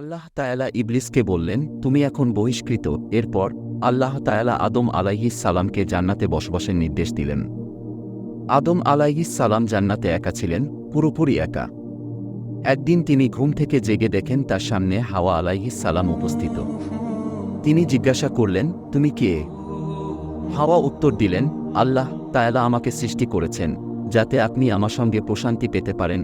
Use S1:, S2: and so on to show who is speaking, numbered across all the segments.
S1: আল্লাহ তায়ালা ইবলিসকে বললেন, তুমি এখন বহিষ্কৃত। এরপর আল্লাহ তায়ালা আদম আলাইহিস সালামকে জান্নাতে বসবাসের নির্দেশ দিলেন। আদম আলাইহিস সালাম জান্নাতে একা ছিলেন, পুরোপুরি একা। একদিন তিনি ঘুম থেকে জেগে দেখেন তার সামনে হাওয়া আলাইহিস সালাম উপস্থিত। তিনি জিজ্ঞাসা করলেন, তুমি কে? হাওয়া উত্তর দিলেন, আল্লাহ তায়ালা আমাকে সৃষ্টি করেছেন, যাতে আপনি আমার সঙ্গে প্রশান্তি পেতে পারেন।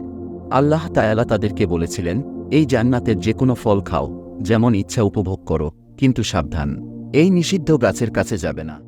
S1: আল্লাহ তায়ালা তাদেরকে বলেছিলেন এই জান্নাতের যে কোনো ফল খাও যেমন ইচ্ছা উপভোগ করো কিন্তু সাবধান এই নিষিদ্ধ গাছের কাছে যাবে না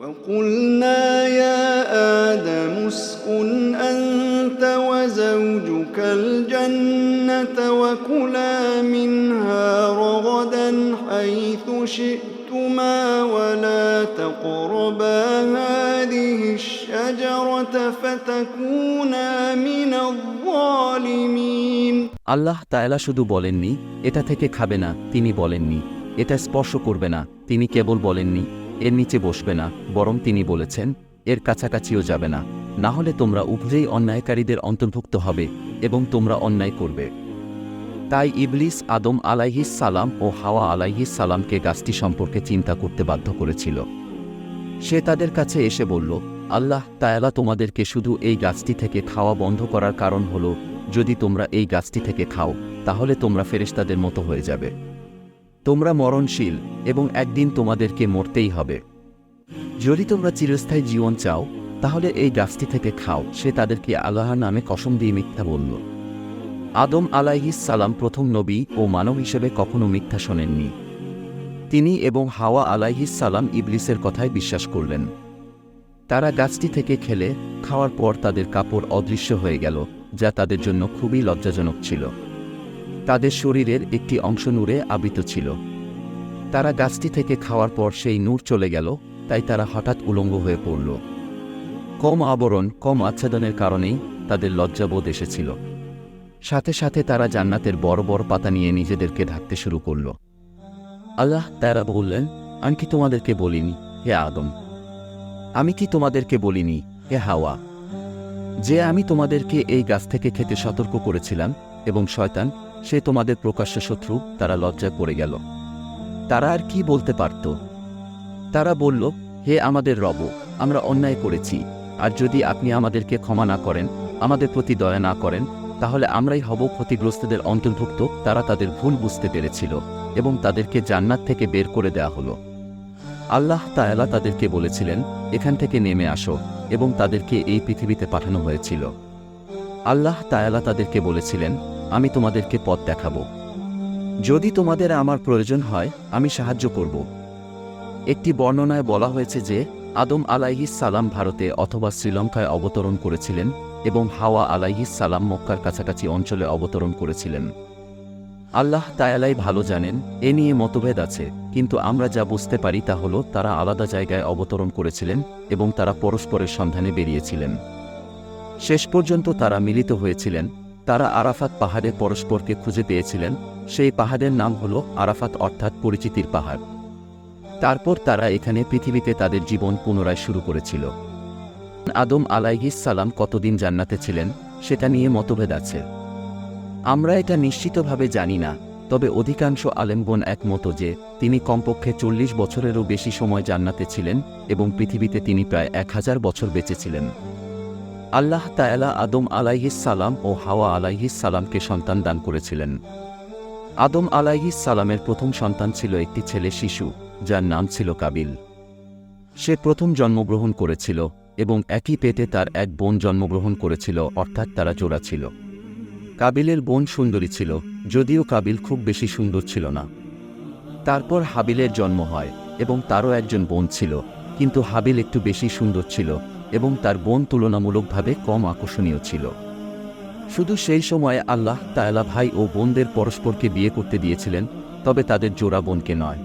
S2: وقلنا يا آدم اسكن أنت وزوجك الجنة وكلا منها رغدا حيث شئتما ولا تقربا هذه الشجرة فتكونا من الظالمين
S1: আল্লাহ তায়ালা শুধু বলেননি, এটা থেকে খাবে না। তিনি বলেননি, এটা স্পর্শ করবে না। তিনি কেবল বলেননি, এর নিচে বসবে না। বরং তিনি বলেছেন, এর কাছাকাছিও যাবে না। না হলে তোমরা উভয়েই অন্যায়কারীদের অন্তর্ভুক্ত হবে এবং তোমরা অন্যায় করবে। তাই ইবলিস আদম আলাইহিস সালাম ও হাওয়া আলাইহিস সালামকে গাছটি সম্পর্কে চিন্তা করতে বাধ্য করেছিল। সে তাদের কাছে এসে বলল, আল্লাহ তায়ালা তোমাদেরকে শুধু এই গাছটি থেকে খাওয়া বন্ধ করার কারণ হল যদি তোমরা এই গাছটি থেকে খাও, তাহলে তোমরা ফেরেশতাদের মতো হয়ে যাবে। তোমরা মরণশীল এবং একদিন তোমাদেরকে মরতেই হবে। যদি তোমরা চিরস্থায়ী জীবন চাও, তাহলে এই গাছটি থেকে খাও, সে তাদেরকে আল্লাহর নামে কসম দিয়ে মিথ্যা বলল। আদম আলাইহিস সালাম প্রথম নবী ও মানব হিসেবে কখনো মিথ্যা শোনেননি। তিনি এবং হাওয়া আলাইহিস সালাম ইবলিসের কথায় বিশ্বাস করলেন। তারা গাছটি থেকে খেলে, খাওয়ার পর তাদের কাপড় অদৃশ্য হয়ে গেল। যা তাদের জন্য খুবই লজ্জাজনক ছিল। তাদের শরীরের একটি অংশ নূরে আবৃত ছিল। তারা গাছটি থেকে খাওয়ার পর সেই নূর চলে গেল, তাই তারা হঠাৎ উলঙ্গ হয়ে পড়ল। কম আবরণ, কম আচ্ছাদনের কারণেই তাদের লজ্জাবোধ এসেছিল। সাথে সাথে তারা জান্নাতের বড় বড় পাতা নিয়ে নিজেদেরকে ঢাকতে শুরু করল। আল্লাহ তারা বললেন, আমি কি তোমাদেরকে বলিনি, হে আদম? আমি কি তোমাদেরকে বলিনি, হে হাওয়া? যে আমি তোমাদেরকে এই গাছ থেকে খেতে সতর্ক করেছিলাম, এবং শয়তান, সে তোমাদের প্রকাশ্য শত্রু, তারা লজ্জায় পড়ে গেল। তারা আর কি বলতে পারত? তারা বলল, হে আমাদের রব, আমরা অন্যায় করেছি, আর যদি আপনি আমাদেরকে ক্ষমা না করেন, আমাদের প্রতি দয়া না করেন, তাহলে আমরাই হব ক্ষতিগ্রস্তদের অন্তর্ভুক্ত, তারা তাদের ভুল বুঝতে পেরেছিল, এবং তাদেরকে জান্নাত থেকে বের করে দেয়া হলো। আল্লাহ তায়ালা তাদেরকে বলেছিলেন, এখান থেকে নেমে আসো এবং তাদেরকে এই পৃথিবীতে পাঠানো হয়েছিল। আল্লাহ তায়ালা তাদেরকে বলেছিলেন, আমি তোমাদেরকে পথ দেখাব। যদি তোমাদের আমার প্রয়োজন হয়, আমি সাহায্য করব। একটি বর্ণনায় বলা হয়েছে যে, আদম আলাইহিস সালাম ভারতে অথবা শ্রীলঙ্কায় অবতরণ করেছিলেন এবং হাওয়া আলাইহিস সালাম মক্কার কাছাকাছি অঞ্চলে অবতরণ করেছিলেন। আল্লাহ তায়ালাই ভালো জানেন, এ নিয়ে মতভেদ আছে, কিন্তু আমরা যা বুঝতে পারি তা হল তারা আলাদা জায়গায় অবতরণ করেছিলেন এবং তারা পরস্পরের সন্ধানে বেরিয়েছিলেন। শেষ পর্যন্ত তারা মিলিত হয়েছিলেন, তারা আরাফাত পাহাড়ে পরস্পরকে খুঁজে পেয়েছিলেন, সেই পাহাড়ের নাম হল আরাফাত অর্থাৎ পরিচিতির পাহাড়। তারপর তারা এখানে পৃথিবীতে তাদের জীবন পুনরায় শুরু করেছিল। আদম আলাইহিস সালাম কতদিন জান্নাতে ছিলেন, সেটা নিয়ে মতভেদ আছে। আমরা এটা নিশ্চিতভাবে জানি না, তবে অধিকাংশ আলেমগণ একমত যে তিনি কমপক্ষে চল্লিশ বছরেরও বেশি সময় জান্নাতে ছিলেন এবং পৃথিবীতে তিনি প্রায় এক হাজার বছর বেঁচেছিলেন আল্লাহ তায়ালা আদম সালাম ও হাওয়া সালামকে সন্তান দান করেছিলেন। আদম সালামের প্রথম সন্তান ছিল একটি ছেলে শিশু, যার নাম ছিল কাবিল। সে প্রথম জন্মগ্রহণ করেছিল এবং একই পেটে তার এক বোন জন্মগ্রহণ করেছিল, অর্থাৎ তারা জোড়া ছিল। কাবিলের বোন সুন্দরী ছিল, যদিও কাবিল খুব বেশি সুন্দর ছিল না। তারপর হাবিলের জন্ম হয় এবং তারও একজন বোন ছিল, কিন্তু হাবিল একটু বেশি সুন্দর ছিল এবং তার বোন তুলনামূলকভাবে কম আকর্ষণীয় ছিল। শুধু সেই সময়ে আল্লাহ তায়ালা ভাই ও বোনদের পরস্পরকে বিয়ে করতে দিয়েছিলেন, তবে তাদের জোড়া বোনকে নয়।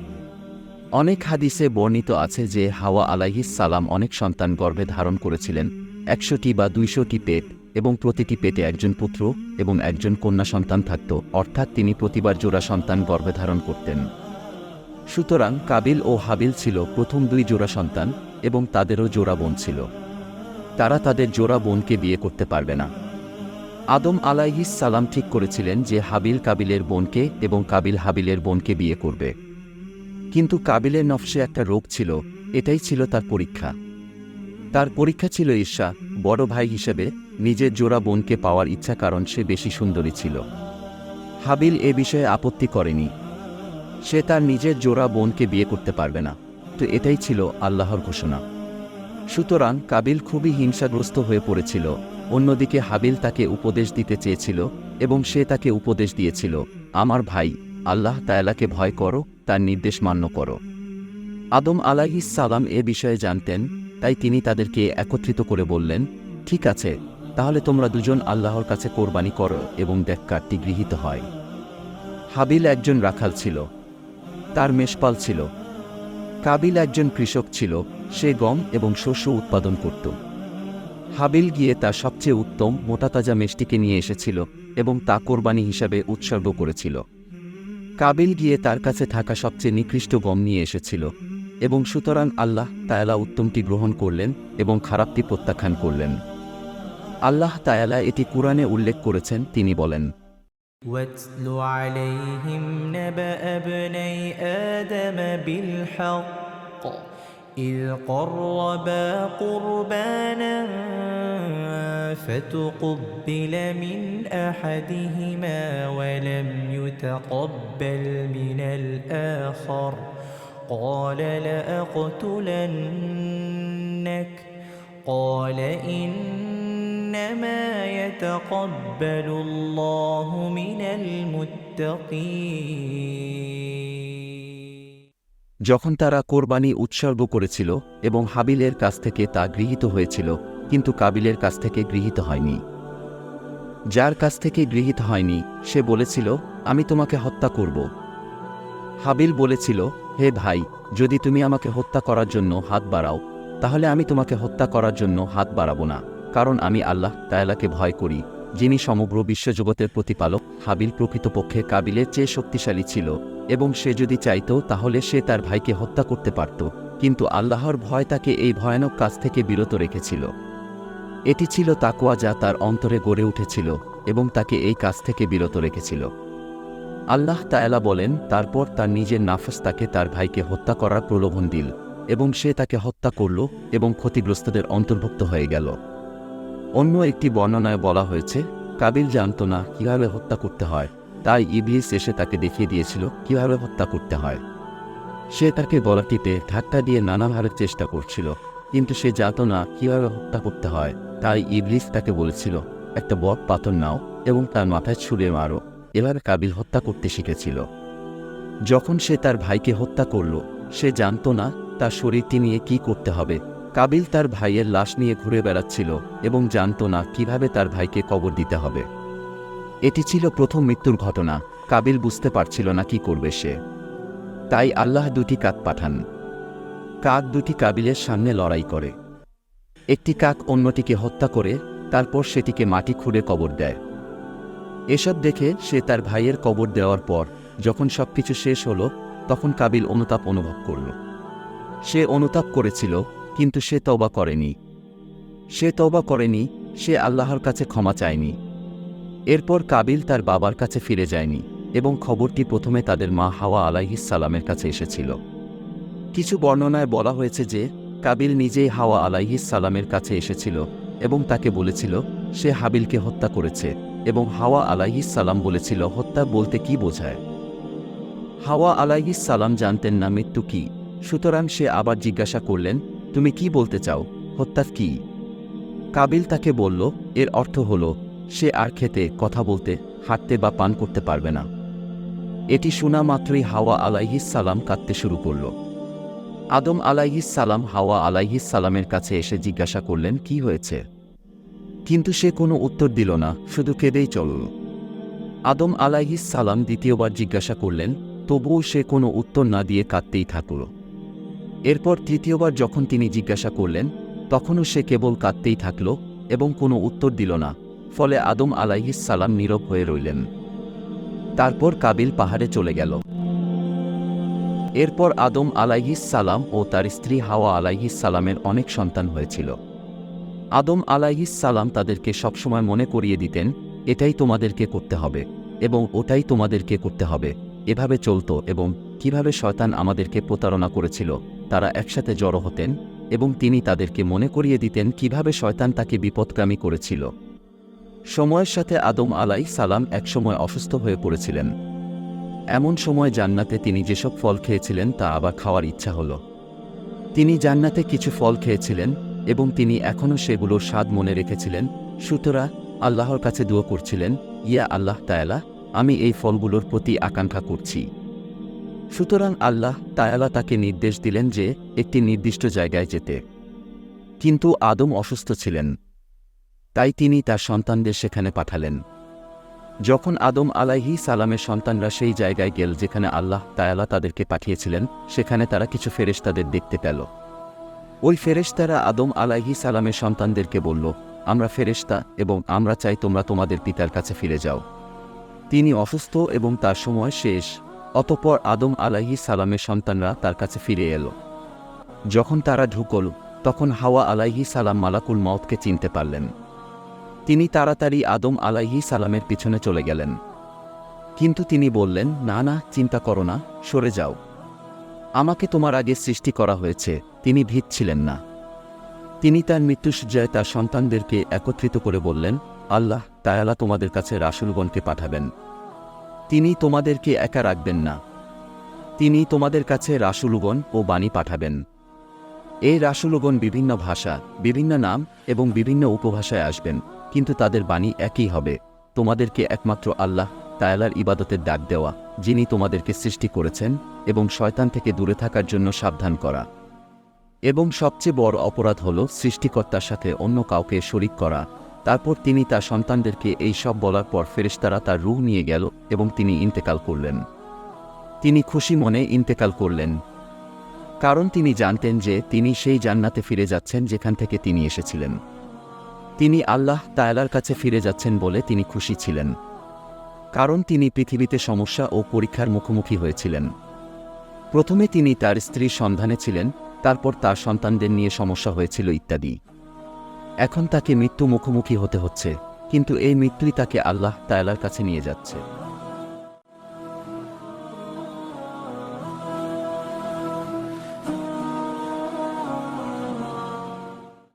S1: অনেক হাদিসে বর্ণিত আছে যে হাওয়া আলাইহিস সালাম অনেক সন্তান গর্ভে ধারণ করেছিলেন, একশোটি বা দুইশোটি পেট এবং প্রতিটি পেটে একজন পুত্র এবং একজন কন্যা সন্তান থাকত, অর্থাৎ তিনি প্রতিবার জোড়া সন্তান গর্ভে ধারণ করতেন। সুতরাং কাবিল ও হাবিল ছিল প্রথম দুই জোড়া সন্তান এবং তাদেরও জোড়া বোন ছিল। তারা তাদের জোড়া বোনকে বিয়ে করতে পারবে না। আদম আলাইহিস সালাম ঠিক করেছিলেন যে হাবিল কাবিলের বোনকে এবং কাবিল হাবিলের বোনকে বিয়ে করবে। কিন্তু কাবিলের নফসে একটা রোগ ছিল, এটাই ছিল তার পরীক্ষা। তার পরীক্ষা ছিল ঈর্ষা। বড় ভাই হিসেবে নিজের জোড়া বোনকে পাওয়ার ইচ্ছা কারণ সে বেশি সুন্দরী ছিল। হাবিল এ বিষয়ে আপত্তি করেনি। সে তার নিজের জোড়া বোনকে বিয়ে করতে পারবে না। তো এটাই ছিল আল্লাহর ঘোষণা। সুতরাং কাবিল খুবই হিংসাগ্রস্ত হয়ে পড়েছিল। অন্যদিকে হাবিল তাকে উপদেশ দিতে চেয়েছিল এবং সে তাকে উপদেশ দিয়েছিল, আমার ভাই, আল্লাহ তায়ালাকে ভয় করো, তার নির্দেশ মান্য করো। আদম আলাহিস সালাম এ বিষয়ে জানতেন তাই তিনি তাদেরকে একত্রিত করে বললেন, ঠিক আছে, তাহলে তোমরা দুজন আল্লাহর কাছে কোরবানি করো এবং দেখ কার্ডটি গৃহীত হয়। হাবিল একজন রাখাল ছিল, তার মেষপাল ছিল। কাবিল একজন কৃষক ছিল, সে গম এবং শস্য উৎপাদন করত। হাবিল গিয়ে তার সবচেয়ে উত্তম মোটাতাজা মেষটিকে নিয়ে এসেছিল এবং তা কোরবানি হিসাবে উৎসর্গ করেছিল। কাবিল গিয়ে তার কাছে থাকা সবচেয়ে নিকৃষ্ট গম নিয়ে এসেছিল। এবং সুতরাং আল্লাহ তায়ালা উত্তমটি গ্রহণ করলেন এবং খারাপটি প্রত্যাখ্যান করলেন আল্লাহ তায়ালা এটি কুরআনে উল্লেখ করেছেন তিনি বলেন
S3: واتل عليهم نبأ ابني آدم بالحق إذ قربا قربانا فتقبل من أحدهما ولم يتقبل من الآخر قال لأقتلنك قال إنما يتقبل الله من المتقين
S1: যখন তারা কোরবানি উৎসর্গ করেছিল এবং হাবিলের কাছ থেকে তা গৃহীত হয়েছিল কিন্তু কাবিলের কাছ থেকে গৃহীত হয়নি যার কাছ থেকে গৃহীত হয়নি সে বলেছিল আমি তোমাকে হত্যা করব হাবিল বলেছিল, হে ভাই, যদি তুমি আমাকে হত্যা করার জন্য হাত বাড়াও, তাহলে আমি তোমাকে হত্যা করার জন্য হাত বাড়াবো না, কারণ আমি আল্লাহ তায়ালাকে ভয় করি, যিনি সমগ্র বিশ্বজগতের প্রতিপালক। হাবিল প্রকৃতপক্ষে কাবিলের চেয়ে শক্তিশালী ছিল, এবং সে যদি চাইত, তাহলে সে তার ভাইকে হত্যা করতে পারত, কিন্তু আল্লাহর ভয় তাকে এই ভয়ানক কাজ থেকে বিরত রেখেছিল। এটি ছিল তাকুয়া যা তার অন্তরে গড়ে উঠেছিল, এবং তাকে এই কাজ থেকে বিরত রেখেছিল। আল্লাহ তায়ালা বলেন, তারপর তার নিজের নাফস তাকে তার ভাইকে হত্যা করার প্রলোভন দিল এবং সে তাকে হত্যা করল এবং ক্ষতিগ্রস্তদের অন্তর্ভুক্ত হয়ে গেল। অন্য একটি বর্ণনায় বলা হয়েছে, কাবিল জানত না কীভাবে হত্যা করতে হয়, তাই ইবলিস এসে তাকে দেখিয়ে দিয়েছিল কীভাবে হত্যা করতে হয়। সে তাকে গলাটিতে ধাক্কা দিয়ে নানাভাবে চেষ্টা করছিল, কিন্তু সে জানত না কীভাবে হত্যা করতে হয়, তাই ইবলিস তাকে বলেছিল, একটা বট পাথর নাও এবং তার মাথায় ছুঁড়ে মারো। এভাবে কাবিল হত্যা করতে শিখেছিল। যখন সে তার ভাইকে হত্যা করল, সে জানত না তার শরীরটি নিয়ে কি করতে হবে। কাবিল তার ভাইয়ের লাশ নিয়ে ঘুরে বেড়াচ্ছিল এবং জানত না কীভাবে তার ভাইকে কবর দিতে হবে। এটি ছিল প্রথম মৃত্যুর ঘটনা, কাবিল বুঝতে পারছিল না কি করবে সে। তাই আল্লাহ দুটি কাক পাঠান। কাক দুটি কাবিলের সামনে লড়াই করে। একটি কাক অন্যটিকে হত্যা করে, তারপর সেটিকে মাটি খুঁড়ে কবর দেয়। এসব দেখে সে তার ভাইয়ের কবর দেওয়ার পর, যখন সবকিছু শেষ হলো, তখন কাবিল অনুতাপ অনুভব করল। সে অনুতাপ করেছিল, কিন্তু সে তওবা করেনি। সে তওবা করেনি, সে আল্লাহর কাছে ক্ষমা চায়নি। এরপর কাবিল তার বাবার কাছে ফিরে যায়নি এবং খবরটি প্রথমে তাদের মা হাওয়া সালামের কাছে এসেছিল। কিছু বর্ণনায় বলা হয়েছে যে, কাবিল নিজেই হাওয়া সালামের কাছে এসেছিল এবং তাকে বলেছিল, সে হাবিলকে হত্যা করেছে। এবং হাওয়া আলাইহিস সালাম বলেছিল, হত্যা বলতে কি বোঝায়? হাওয়া আলাইহিস সালাম জানতেন না মৃত্যু কি। সুতরাং সে আবার জিজ্ঞাসা করলেন, তুমি কি বলতে চাও? হত্যা কি? কাবিল তাকে বলল, এর অর্থ হল, সে আর খেতে, কথা বলতে, হাঁটতে বা পান করতে পারবে না। এটি শোনা মাত্রই হাওয়া আলাইহিস সালাম কাঁদতে শুরু করল। আদম আলাইহিস সালাম হাওয়া আলাইহিস সালামের কাছে এসে জিজ্ঞাসা করলেন, কি হয়েছে? কিন্তু সে কোনো উত্তর দিল না, শুধু কেঁদেই চলল। আদম আলাইহিস সালাম দ্বিতীয়বার জিজ্ঞাসা করলেন, তবুও সে কোনো উত্তর না দিয়ে কাঁদতেই থাকল। এরপর তৃতীয়বার যখন তিনি জিজ্ঞাসা করলেন, তখনও সে কেবল কাঁদতেই থাকল এবং কোনো উত্তর দিল না, ফলে আদম আলাইহিস সালাম নীরব হয়ে রইলেন। তারপর কাবিল পাহাড়ে চলে গেল। এরপর আদম আলাইহিস সালাম ও তার স্ত্রী হাওয়া আলাইহিস সালামের অনেক সন্তান হয়েছিল। আদম আলাইহিস সালাম তাদেরকে সবসময় মনে করিয়ে দিতেন, এটাই তোমাদেরকে করতে হবে এবং ওটাই তোমাদেরকে করতে হবে। এভাবে চলত এবং কীভাবে শয়তান আমাদেরকে প্রতারণা করেছিল, তারা একসাথে জড়ো হতেন এবং তিনি তাদেরকে মনে করিয়ে দিতেন কীভাবে শয়তান তাকে বিপদগামী করেছিল। সময়ের সাথে আদম আলাই সালাম একসময় অসুস্থ হয়ে পড়েছিলেন। এমন সময় জান্নাতে তিনি যেসব ফল খেয়েছিলেন তা আবার খাওয়ার ইচ্ছা হল। তিনি জান্নাতে কিছু ফল খেয়েছিলেন এবং তিনি এখনও সেগুলোর স্বাদ মনে রেখেছিলেন। সুতরাং, আল্লাহর কাছে দোয়া করছিলেন, ইয়া আল্লাহ তায়ালা, আমি এই ফলগুলোর প্রতি আকাঙ্ক্ষা করছি। সুতরাং আল্লাহ তায়ালা তাকে নির্দেশ দিলেন যে একটি নির্দিষ্ট জায়গায় যেতে। কিন্তু আদম অসুস্থ ছিলেন। তাই তিনি তার সন্তানদের সেখানে পাঠালেন। যখন আদম আলাইহি সালামের সন্তানরা সেই জায়গায় গেল যেখানে আল্লাহ তায়ালা তাদেরকে পাঠিয়েছিলেন, সেখানে তারা কিছু ফেরেশতাদের দেখতে পেল। ওই ফেরেশতারা আদম আলাইহি সালামের সন্তানদেরকে বলল, আমরা ফেরেশতা এবং আমরা চাই তোমরা তোমাদের পিতার কাছে ফিরে যাও। তিনি অসুস্থ এবং তার সময় শেষ। অতপর আদম আলাইহি সালামের সন্তানরা তার কাছে ফিরে এলো। যখন তারা ঢুকল, তখন হাওয়া আলাইহি সালাম মালাকুল মতকে চিনতে পারলেন। তিনি তাড়াতাড়ি আদম আলাইহি সালামের পিছনে চলে গেলেন। কিন্তু তিনি বললেন, না না, চিন্তা করো না, সরে যাও। আমাকে তোমার আগে সৃষ্টি করা হয়েছে তিনি ভীত ছিলেন না। তিনি তার মৃত্যুসজ্জায় তার সন্তানদেরকে একত্রিত করে বললেন, আল্লাহ তায়ালা তোমাদের কাছে রাসুলগণকে পাঠাবেন। তিনি তোমাদেরকে একা রাখবেন না। তিনি তোমাদের কাছে রাসুলগণ ও বাণী পাঠাবেন। এই রাসুলগণ বিভিন্ন ভাষা, বিভিন্ন নাম এবং বিভিন্ন উপভাষায় আসবেন, কিন্তু তাদের বাণী একই হবে। তোমাদেরকে একমাত্র আল্লাহ তায়ালার ইবাদতের ডাক দেওয়া, যিনি তোমাদেরকে সৃষ্টি করেছেন এবং শয়তান থেকে দূরে থাকার জন্য সাবধান করা। এবং সবচেয়ে বড় অপরাধ হল সৃষ্টিকর্তার সাথে অন্য কাউকে শরিক করা। তারপর তিনি তার সন্তানদেরকে এই সব বলার পর ফেরেশতারা তার রূহ নিয়ে গেল এবং তিনি ইন্তেকাল করলেন। তিনি খুশি মনে ইন্তেকাল করলেন। কারণ তিনি জানতেন যে তিনি সেই জান্নাতে ফিরে যাচ্ছেন যেখান থেকে তিনি এসেছিলেন। তিনি আল্লাহ তায়ালার কাছে ফিরে যাচ্ছেন বলে তিনি খুশি ছিলেন। কারণ তিনি পৃথিবীতে সমস্যা ও পরীক্ষার মুখোমুখি হয়েছিলেন। প্রথমে তিনি তার স্ত্রীর সন্ধানে ছিলেন তারপর তার সন্তানদের নিয়ে সমস্যা হয়েছিল ইত্যাদি। এখন তাকে মৃত্যু মুখোমুখি হতে হচ্ছে, কিন্তু এই মৃত্যুই তাকে আল্লাহ তায়ালার কাছে নিয়ে যাচ্ছে।